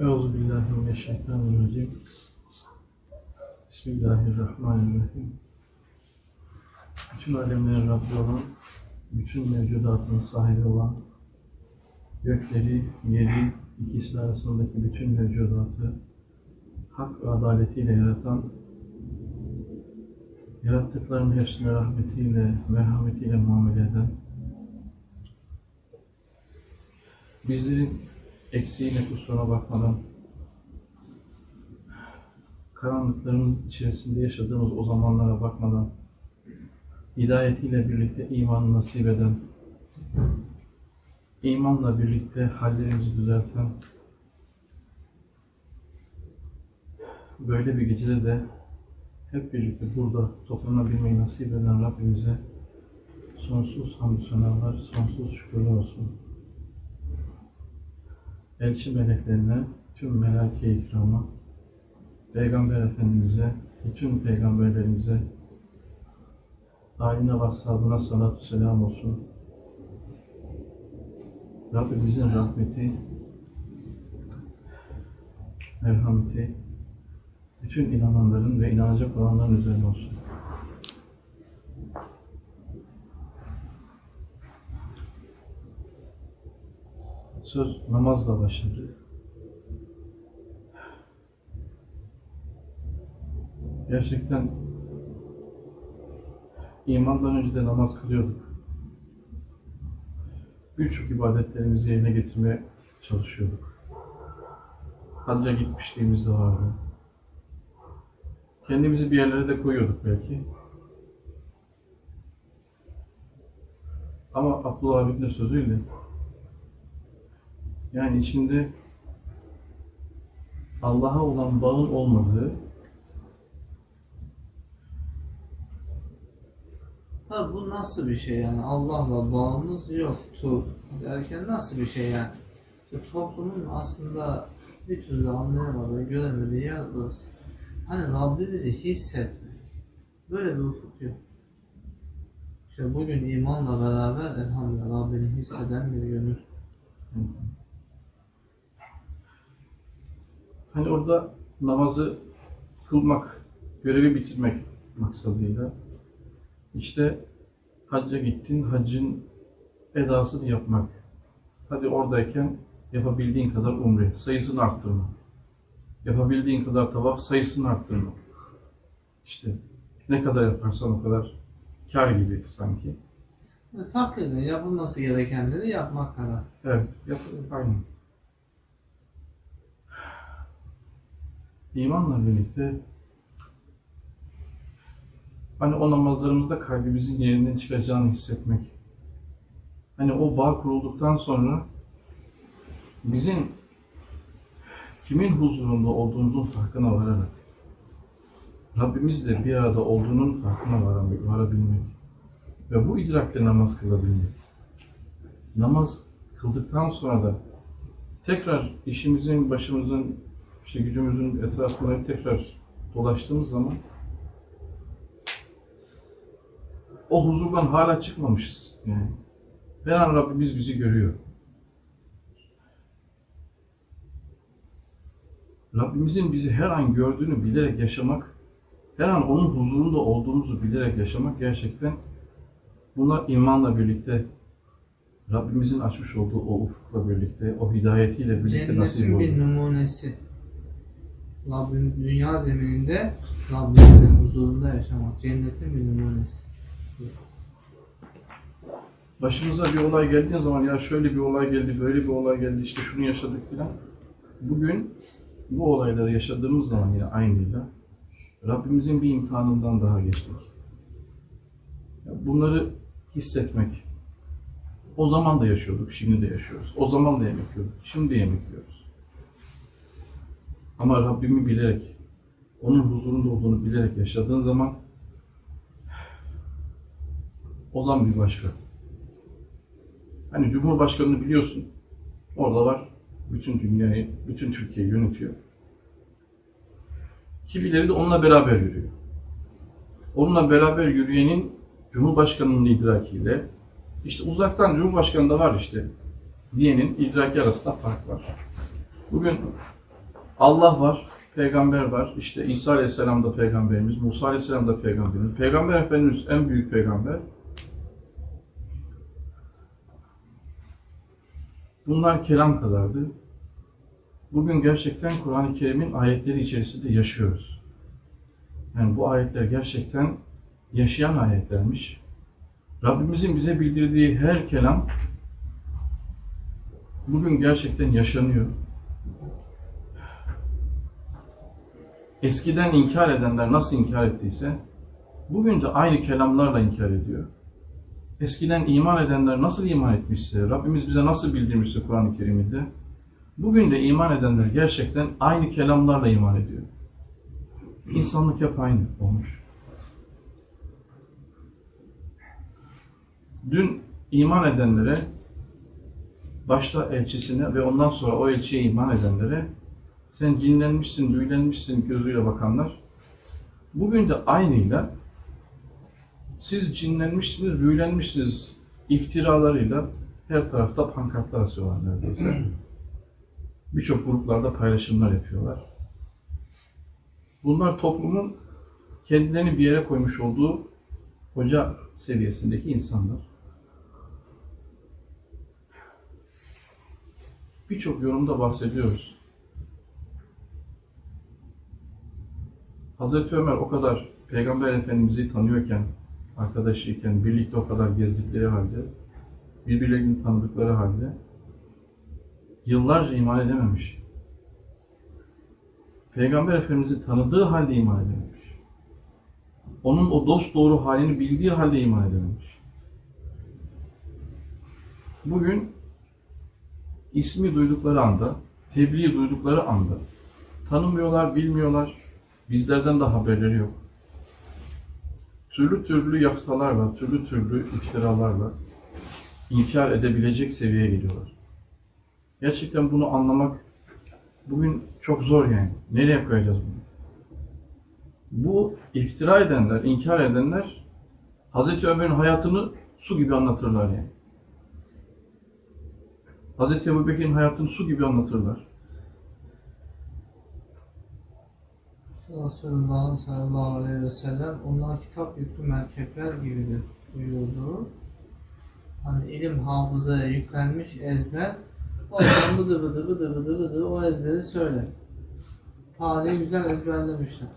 Euzu billahi mineşşeytanirracim. Bismillahirrahmanirrahim. Bütün alemlerin Rabbi olan, bütün mevcudatın sahibi olan, gökleri, yeri, ikisi arasındaki bütün mevcudatı hak ve adaletiyle yaratan, yarattıklarının hepsine rahmetiyle, merhametiyle muamele eden, bizlerin eksiğine kusuruna bakmadan karanlıklarımız içerisinde yaşadığımız o zamanlara bakmadan hidayetiyle birlikte imanı nasip eden imanla birlikte hallerimizi düzelten böyle bir gecede de hep birlikte burada toplanabilmeyi nasip eden Rabbimize sonsuz hamdü senalar, sonsuz şükürler olsun elçi meleklerine, tüm melake ikrama, Peygamber Efendimiz'e, bütün peygamberlerimize, aline ve ashabına salatu selam olsun. Rabbimizin rahmeti, merhameti, bütün inananların ve inanacak olanların üzerine olsun. Söz namazla başladı. Gerçekten imandan önce de namaz kılıyorduk. Birçok ibadetlerimizi yerine getirmeye çalışıyorduk. Hacca gitmişliğimiz de vardı. Kendimizi bir yerlere de koyuyorduk belki. Ama Abdullah abinin sözüyle yani içinde Allah'a olan bağın olmadığı, Tabi bu nasıl bir şey yani Allah'la bağımız yoktu derken nasıl bir şey yani? İşte toplumun aslında bir türlü anlayamadığı, göremediği yalnız hani Rabbimizi hissetmek. Böyle bir ufuk yok. İşte bugün imanla beraber elhamdülillah Rabbini hisseden bir gönül. Hani orada namazı kılmak, görevi bitirmek maksadıyla işte hacca gittin, haccın edasını yapmak. Hadi oradayken yapabildiğin kadar umre, sayısını arttırma. Yapabildiğin kadar tavaf, sayısını arttırma. İşte ne kadar yaparsan o kadar kar gibi sanki. Yani takliden yapılması gerekenleri yapmak kadar. Evet, yap, aynen. İmanla birlikte hani o namazlarımızda kalbimizin yerinden çıkacağını hissetmek. Hani o bağ kurulduktan sonra bizim kimin huzurunda olduğumuzun farkına vararak Rabbimizle bir arada olduğunun farkına varam- varabilmek ve bu idrakle namaz kılabilmek. Namaz kıldıktan sonra da tekrar işimizin, başımızın, işte gücümüzün etrafında hep tekrar dolaştığımız zaman o huzurdan hala çıkmamışız. Yani her an Rabbimiz bizi görüyor. Rabbimizin bizi her an gördüğünü bilerek yaşamak, her an onun huzurunda olduğumuzu bilerek yaşamak gerçekten bunlar imanla birlikte Rabbimizin açmış olduğu o ufukla birlikte, o hidayetiyle birlikte nasip Cennetin bir numunesi. Rabbimiz dünya zemininde Rabbimizin huzurunda yaşamak. Cennetin bir numunesi. Başımıza bir olay geldiği zaman ya şöyle bir olay geldi, böyle bir olay geldi, işte şunu yaşadık filan. Bugün bu olayları yaşadığımız zaman yine aynıyla Rabbimizin bir imtihanından daha geçtik. Bunları hissetmek. O zaman da yaşıyorduk, şimdi de yaşıyoruz. O zaman da yemek yiyorduk, şimdi de yemek yiyoruz. Ama Rabbimi bilerek, onun huzurunda olduğunu bilerek yaşadığın zaman o zaman bir başka. Hani Cumhurbaşkanını biliyorsun. Orada var. Bütün dünyayı, bütün Türkiye'yi yönetiyor. Kimileri de onunla beraber yürüyor. Onunla beraber yürüyenin Cumhurbaşkanının idrakiyle işte uzaktan Cumhurbaşkanı da var işte diyenin idraki arasında fark var. Bugün Allah var, peygamber var. İşte İsa Aleyhisselam da peygamberimiz, Musa Aleyhisselam da peygamberimiz. Peygamber Efendimiz en büyük peygamber. Bunlar kelam kadardı. Bugün gerçekten Kur'an-ı Kerim'in ayetleri içerisinde yaşıyoruz. Yani bu ayetler gerçekten yaşayan ayetlermiş. Rabbimizin bize bildirdiği her kelam bugün gerçekten yaşanıyor. Eskiden inkar edenler nasıl inkar ettiyse, bugün de aynı kelamlarla inkar ediyor. Eskiden iman edenler nasıl iman etmişse, Rabbimiz bize nasıl bildirmişse Kur'an-ı Kerim'inde, bugün de iman edenler gerçekten aynı kelamlarla iman ediyor. İnsanlık hep aynı olmuş. Dün iman edenlere, başta elçisine ve ondan sonra o elçiye iman edenlere sen cinlenmişsin, büyülenmişsin gözüyle bakanlar. Bugün de aynıyla siz cinlenmişsiniz, büyülenmişsiniz iftiralarıyla her tarafta pankartlar asıyorlar neredeyse. Birçok gruplarda paylaşımlar yapıyorlar. Bunlar toplumun kendilerini bir yere koymuş olduğu hoca seviyesindeki insanlar. Birçok yorumda bahsediyoruz. Hazreti Ömer o kadar Peygamber Efendimiz'i tanıyorken, arkadaşıyken, birlikte o kadar gezdikleri halde, birbirlerini tanıdıkları halde yıllarca iman edememiş. Peygamber Efendimiz'i tanıdığı halde iman edememiş. Onun o dost doğru halini bildiği halde iman edememiş. Bugün ismi duydukları anda, tebliği duydukları anda tanımıyorlar, bilmiyorlar. Bizlerden de haberleri yok. Türlü türlü yaftalarla, türlü türlü iftiralarla inkar edebilecek seviyeye geliyorlar. Gerçekten bunu anlamak bugün çok zor yani. Nereye koyacağız bunu? Bu iftira edenler, inkar edenler Hazreti Ömer'in hayatını su gibi anlatırlar yani. Hazreti Ebu Bekir'in hayatını su gibi anlatırlar. Resulullah sallallahu aleyhi ve sellem onlar kitap yüklü merkepler gibidir buyurdu. Hani ilim hafızaya yüklenmiş ezber o yüzden bıdı bıdı bıdı bıdı bıdı o ezberi söyler. Tarihi güzel ezberlemişler.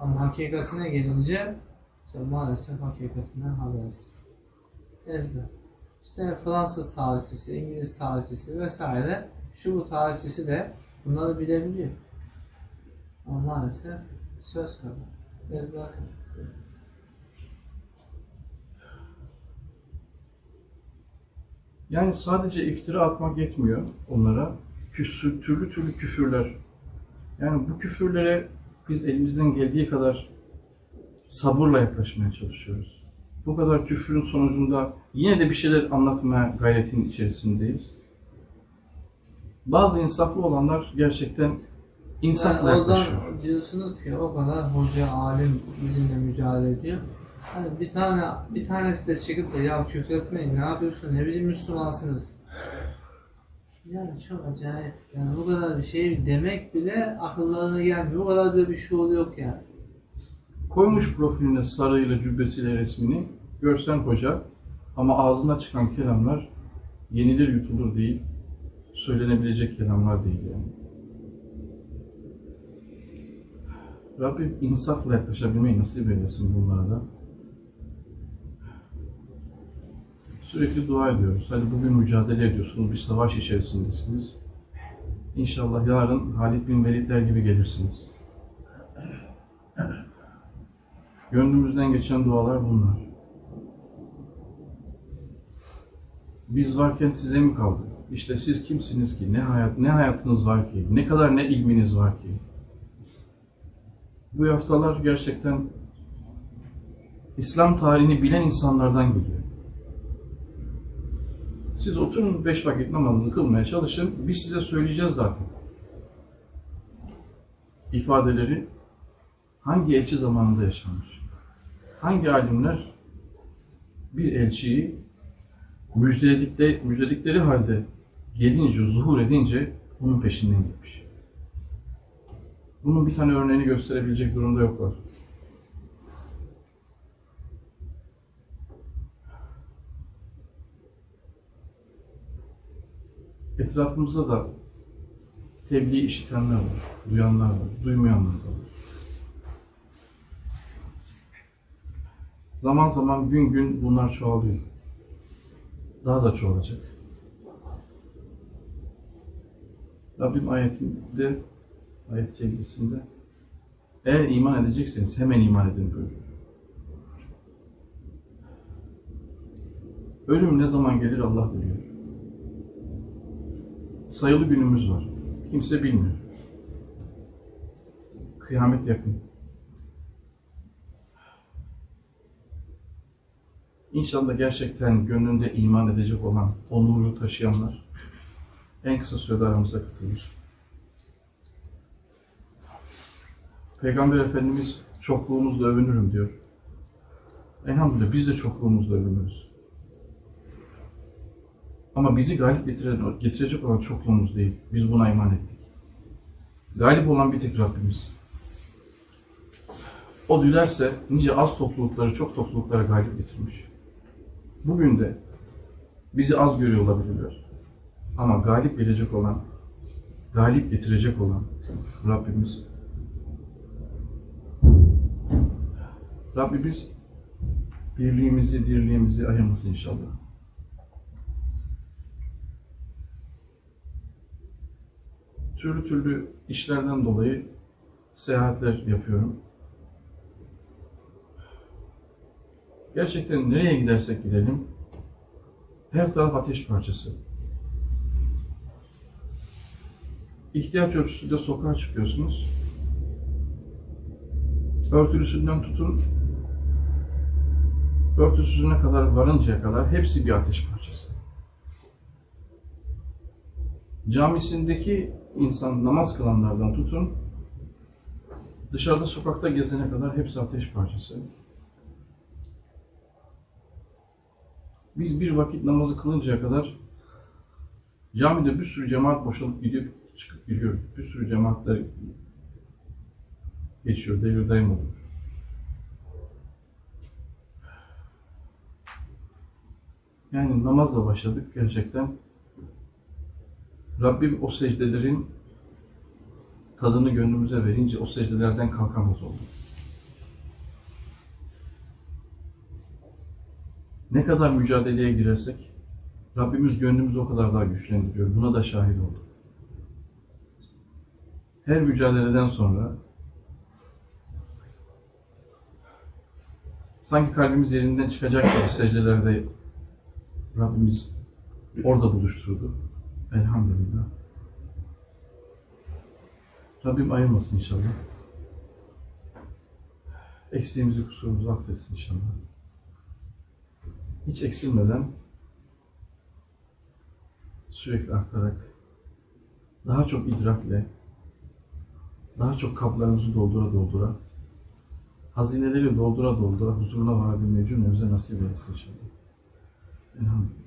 Ama hakikatine gelince işte maalesef hakikatinden habersiz. Ezber. İşte Fransız tarihçisi, İngiliz tarihçisi vesaire şu bu tarihçisi de bunları bilebiliyor. Ama maalesef söz kadar. Ezber kadar. Yani sadece iftira atmak yetmiyor onlara. Küsür, türlü türlü küfürler. Yani bu küfürlere biz elimizden geldiği kadar sabırla yaklaşmaya çalışıyoruz. Bu kadar küfrün sonucunda yine de bir şeyler anlatmaya gayretin içerisindeyiz. Bazı insaflı olanlar gerçekten insafla Yani yaklaşıyor. diyorsunuz ki o kadar hoca, alim bizimle mücadele ediyor. Hani bir tane bir tanesi de çıkıp da ya küfretmeyin ne yapıyorsun ne biçim Müslümansınız. Yani çok acayip. Yani bu kadar bir şey demek bile akıllarına gelmiyor. Bu kadar bile bir şuur yok yani. Koymuş profiline sarıyla cübbesiyle resmini, görsen hoca ama ağzından çıkan kelamlar yenilir yutulur değil, söylenebilecek kelamlar değil yani. Rabbim insafla yaklaşabilmeyi nasip eylesin bunlara da. Sürekli dua ediyoruz. Hadi bugün mücadele ediyorsunuz, bir savaş içerisindesiniz. İnşallah yarın Halid bin Velidler gibi gelirsiniz. Gönlümüzden geçen dualar bunlar. Biz varken size mi kaldı? İşte siz kimsiniz ki? Ne hayat, ne hayatınız var ki? Ne kadar ne ilminiz var ki? Bu yaftalar gerçekten İslam tarihini bilen insanlardan geliyor. Siz oturun beş vakit namazını kılmaya çalışın. Biz size söyleyeceğiz zaten. İfadeleri hangi elçi zamanında yaşanmış? Hangi alimler bir elçiyi müjdeledikleri, müjdeledikleri halde gelince, zuhur edince onun peşinden gitmiş? Bunun bir tane örneğini gösterebilecek durumda yoklar. Etrafımızda da tebliğ işitenler var, duyanlar var, duymayanlar var. Zaman zaman gün gün bunlar çoğalıyor. Daha da çoğalacak. Rabbim ayetinde, ayet çevirisinde eğer iman edecekseniz hemen iman edin buyuruyor. Ölüm ne zaman gelir Allah biliyor. Sayılı günümüz var. Kimse bilmiyor. Kıyamet yakın. İnşallah gerçekten gönlünde iman edecek olan, o nuru taşıyanlar en kısa sürede aramıza katılır. Peygamber Efendimiz çokluğumuzla övünürüm diyor. Elhamdülillah biz de çokluğumuzla övünürüz. Ama bizi galip getiren, getirecek olan çokluğumuz değil. Biz buna iman ettik. Galip olan bir tek Rabbimiz. O dilerse nice az toplulukları çok topluluklara galip getirmiş. Bugün de bizi az görüyor olabilirler. Ama galip gelecek olan, galip getirecek olan Rabbimiz. Rabbimiz birliğimizi, dirliğimizi ayırmasın inşallah. Türlü türlü işlerden dolayı seyahatler yapıyorum. Gerçekten nereye gidersek gidelim, her taraf ateş parçası. İhtiyaç ölçüsünde sokağa çıkıyorsunuz. Örtülüsünden tutun, örtüsüzüne kadar varıncaya kadar hepsi bir ateş parçası. Camisindeki insan namaz kılanlardan tutun, dışarıda sokakta gezene kadar hepsi ateş parçası. Biz bir vakit namazı kılıncaya kadar camide bir sürü cemaat boşalıp gidiyor, çıkıp gidiyor. Bir sürü cemaatler geçiyor, devir daim oluyor. Yani namazla başladık gerçekten. Rabbim o secdelerin tadını gönlümüze verince o secdelerden kalkamaz olduk. Ne kadar mücadeleye girersek Rabbimiz gönlümüzü o kadar daha güçlendiriyor. Buna da şahit olduk. Her mücadeleden sonra sanki kalbimiz yerinden çıkacak gibi secdelerde Rabbimiz orada buluşturdu. Elhamdülillah. Rabbim ayırmasın inşallah. Eksiğimizi, kusurumuzu affetsin inşallah. Hiç eksilmeden sürekli artarak daha çok idrakle daha çok kaplarımızı doldura doldura hazineleri doldura doldura huzuruna varabilmeyi cümlemize nasip eylesin inşallah. Elhamdülillah.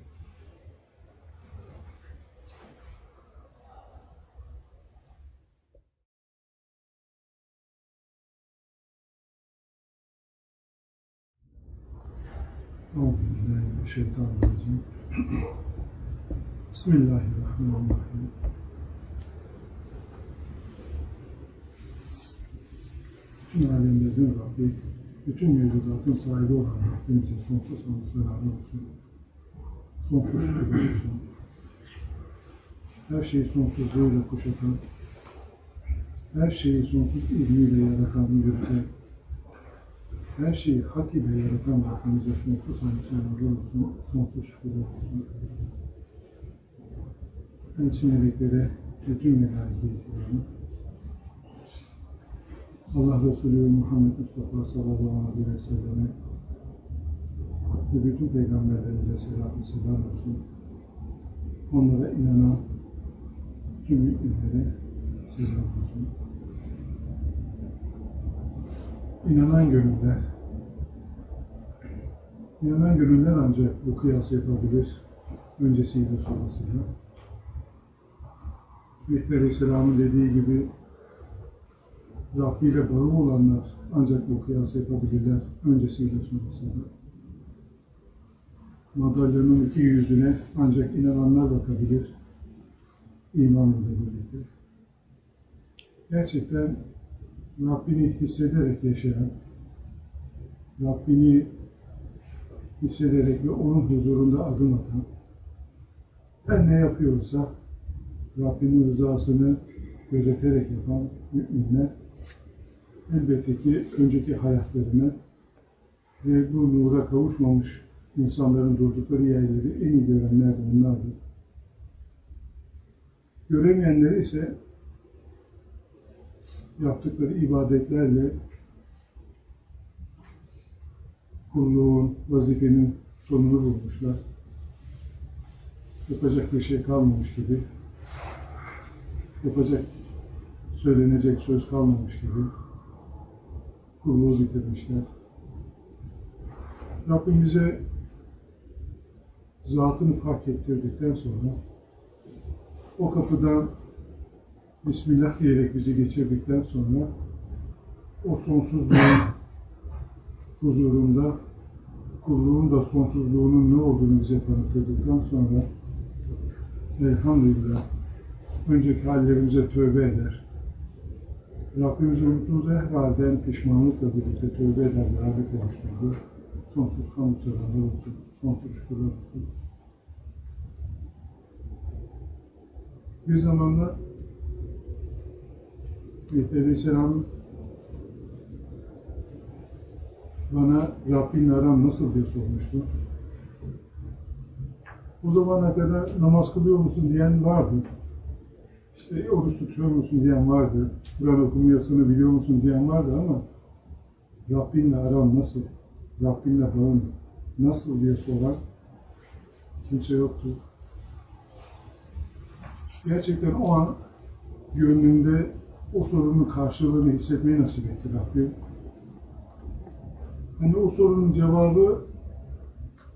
Euzubillahimineşşeytanirracim. Bismillahirrahmanirrahim. Bütün alemlerin Rabbi, bütün mevcudatın sahibi olan Rabbimize sonsuz hamdü selamı olsun. Sonsuz olsun. Her şeyi sonsuzluğuyla kuşatan, her şeyi sonsuz ilmiyle yaratan, yürüten, her şeyi hak ile yaratan Rabbimize sonsuz selamı olsun, sonsuz şükür olsun. Elçi meleklere, bütün melaike ihtiyarına, Allah Resulü Muhammed Mustafa sallallahu aleyhi ve selleme ve bütün peygamberlerimize selam selam olsun. Onlara inanan tüm müminlere selam olsun. İnanan gönüller, inanan gönüller ancak bu kıyası yapabilir, öncesiyle sonrasıyla. Mehdi Aleyhisselam'ın dediği gibi Rabbi ile bağı olanlar ancak bu kıyası yapabilirler öncesiyle sonrasında. Madalyonun iki yüzüne ancak inananlar bakabilir imanla birlikte. Gerçekten Rabbini hissederek yaşayan, Rabbini hissederek ve onun huzurunda adım atan, her ne yapıyorsa Rabbinin rızasını gözeterek yapan müminler elbette ki önceki hayatlarını ve bu nura kavuşmamış insanların durdukları yerleri en iyi görenler de onlardır. Göremeyenleri ise yaptıkları ibadetlerle kulluğun, vazifenin sonunu bulmuşlar. Yapacak bir şey kalmamış gibi, yapacak, söylenecek söz kalmamış gibi kulluğu bitirmişler. Rabbim bize zatını fark ettirdikten sonra o kapıdan Bismillah diyerek bizi geçirdikten sonra o sonsuzluğun huzurunda kulluğun da sonsuzluğunun ne olduğunu bize tanıtırdıktan sonra elhamdülillah önceki hallerimize tövbe eder. Rabbimizi unuttuğumuz her halden pişmanlıkla birlikte tövbe eder ve hale kavuşturdu. Sonsuz hamd selamlar olsun, şükürler olsun. Bir zamanlar Mehdi Aleyhisselam bana Rabbinle aram nasıl diye sormuştu. O zamana kadar namaz kılıyor musun diyen vardı. İşte oruç tutuyor musun diyen vardı. Kur'an okumayasını biliyor musun diyen vardı ama Rabbinle aram nasıl? Rabbinle bağın nasıl diye soran kimse yoktu. Gerçekten o an gönlümde o sorunun karşılığını hissetmeyi nasip etti Rabbim. Hani o sorunun cevabı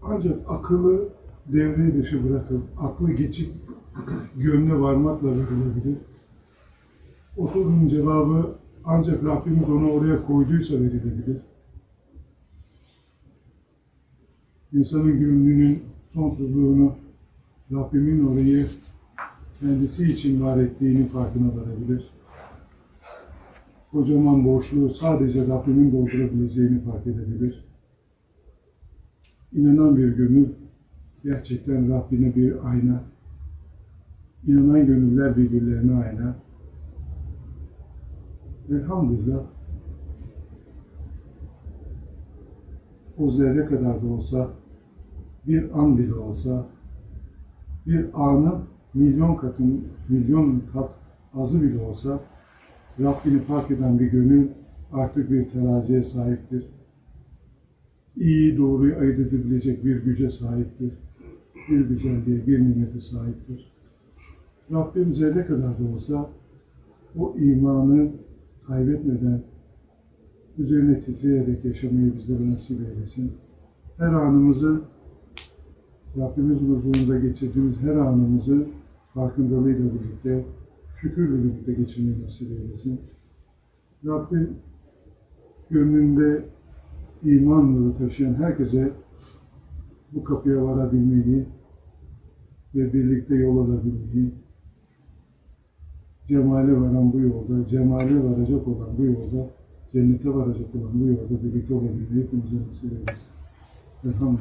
ancak akıllı devre dışı bırakıp aklı geçip gönle varmakla verilebilir. O sorunun cevabı ancak Rabbimiz onu oraya koyduysa verilebilir. İnsanın gönlünün sonsuzluğunu Rabbimin orayı kendisi için var ettiğinin farkına varabilir. Kocaman boşluğu sadece Rabbimin doldurabileceğini fark edebilir. İnanan bir gönül gerçekten Rabbine bir ayna. İnanan gönüller birbirlerine ayna. Elhamdülillah o zerre kadar da olsa, bir an bile olsa, bir anı milyon katın, milyon kat azı bile olsa, Rabbini fark eden bir gönül artık bir teraziye sahiptir. İyi doğruyu ayırt edebilecek bir güce sahiptir. Bir güzelliğe, bir nimete sahiptir. Rabbim zerre kadar da olsa o imanı kaybetmeden üzerine titreyerek yaşamayı bizlere nasip eylesin. Her anımızı Rabbimizin huzurunda geçirdiğimiz her anımızı farkındalığıyla birlikte, şükürle birlikte geçirmeyi nasip eylesin. Rabbim gönlünde iman nuru taşıyan herkese bu kapıya varabilmeyi ve birlikte yol alabilmeyi, cemale varan bu yolda, cemale varacak olan bu yolda, ᱡᱮ ᱱᱤᱛᱚᱜ ᱵᱟᱨᱮ ᱛᱮ ᱢᱩᱭᱚ ᱫᱚ ᱵᱤᱜᱤ ᱛᱚᱵᱮ ᱵᱤᱜᱤ ᱛᱚᱵᱮ ᱥᱮ ᱥᱟᱢ